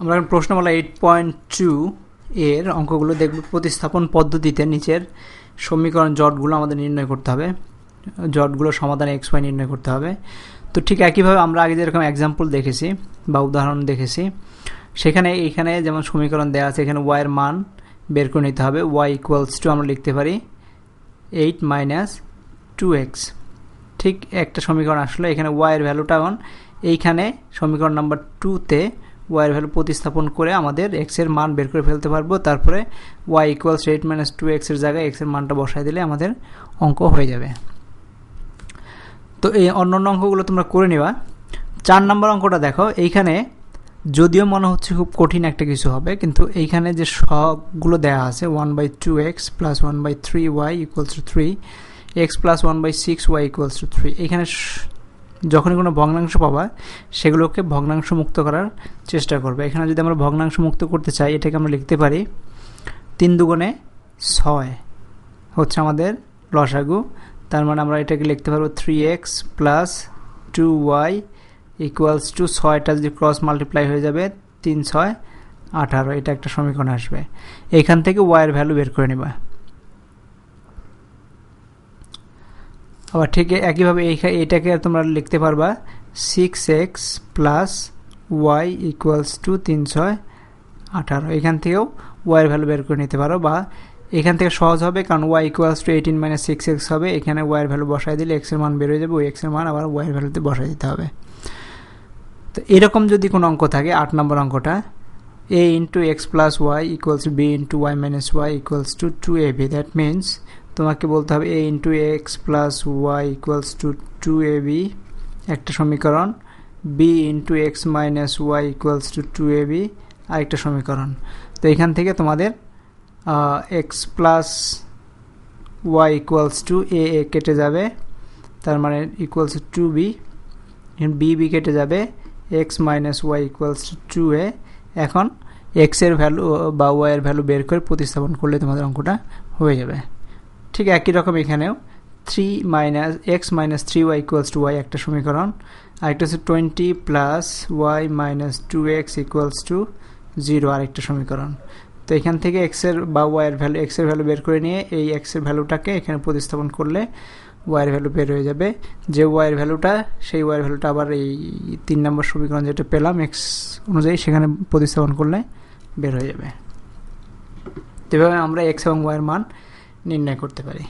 আমরা এখন প্রশ্নমালা eight point two এর অঙ্কগুলো দেখব, প্রতিস্থাপন পদ্ধতিতে নিচের সমীকরণ জটগুলো আমাদের নির্ণয় করতে হবে। জটগুলো সমাধানে এক্স ওয়াই নির্ণয় করতে হবে। তো ঠিক একইভাবে আমরা আগে যেরকম এক্সাম্পল দেখেছি বা উদাহরণ দেখেছি, সেখানে এইখানে যেমন সমীকরণ দেওয়া আছে, এখানে ওয়াইয়ের মান বের করে নিতে হবে। ওয়াই ইকুয়ালস টু আমরা লিখতে পারি এইট মাইনাস টু এক্স ঠিক একটা সমীকরণ আসলে, এখানে ওয়াইয়ের ভ্যালুটা এখন এইখানে সমীকরণ নাম্বার টুতে ওয়াইয়ের ভ্যালু প্রতিস্থাপন করে আমাদের এক্সের মান বের করে ফেলতে পারব। তারপরে Y equals eight minus two এক্সের জায়গায় এক্সের মানটা বসাই দিলে আমাদের অঙ্ক হয়ে যাবে। তো এই অন্য অন্য অঙ্কগুলো তোমরা করে নিবা। চার নম্বর অঙ্কটা দেখো, এইখানে যদিও মনে হচ্ছে খুব কঠিন একটা কিছু হবে, কিন্তু এইখানে যে সবগুলো দেওয়া আছে one by two X plus one by three Y equals to three X plus one by six Y equals to three এইখানে যখনই কোনো ভগ্নাংশ পাবা, সেগুলোকে ভগ্নাংশ মুক্ত করার চেষ্টা করবে। এখানে যদি আমরা ভগ্নাংশ মুক্ত করতে চাই, এটাকে আমরা লিখতে পারি তিন দুগুণে ছয় হচ্ছে আমাদের লসাগু। তার মানে আমরা এটাকে লিখতে পারব three X plus two Y equals to ছয়টা যদি ক্রস মাল্টিপ্লাই হয়ে যাবে, তিন, ছয়, আঠারো। এটা একটা সমীকরণ আসবে। এখান থেকে ওয়াইয়ের ভ্যালু বের করে নেবা। আবার ঠিক একইভাবে এইটাকে তোমরা লিখতে পারবা। Six X plus Y equals to তিন ছয় আঠারো। এখান থেকেও ওয়াইয়ের ভ্যালু বের করে নিতে পারো বা এখান থেকে সহজ হবে কারণ Y equals to eighteen minus six X হবে। এখানে ওয়াইয়ের ভ্যালু বসাই দিলে এক্সের মান বের হয়ে যাবে, ওই এক্সের মান আবার ওয়াইয়ের ভ্যালুতে বসাই দিতে হবে। তো এরকম যদি কোনো অঙ্ক থাকে, আট নম্বর অঙ্কটা a into x plus y equals b into y minus y equals to two a b that means তোমাকে বলতে হবে a into x plus y equals to two a b একটা সমীকরণ b into x minus y equals to two a b আরেকটা সমীকরণ। তো এখান থেকে তোমাদের x plus y equals to a a কেটে যাবে, তার মানে equals to b b b কেটে যাবে X minus Y equals to two A এখন এক্সের ভ্যালু বা ওয়াইয়ের ভ্যালু বের করে প্রতিস্থাপন করলে তোমাদের অঙ্কটা হয়ে যাবে। ঠিক একই রকম এখানেও। Three minus X minus three Y equals to Y একটা সমীকরণ। আরেকটা হচ্ছে twenty plus Y minus two X equals to zero আরেকটা সমীকরণ। তো এখান থেকে এক্সের বা ওয়াইয়ের ভ্যালু এক্সের ভ্যালু বের করে নিয়ে এই এক্সের ভ্যালুটাকে এখানে প্রতিস্থাপন করলে ওয়াইয়ের ভ্যালু বের হয়ে যাবে। যে ওয়াইয়ের ভ্যালুটা সেই ওয়াইয়ের ভ্যালুটা আবার এই তিন নম্বর সমীকরণ যেটা পেলাম এক্স অনুযায়ী সেখানে প্রতিস্থাপন করলে বের হয়ে যাবে। এভাবে আমরা এক্স এবং ওয়াইয়ের মান নির্ণয় করতে পারি।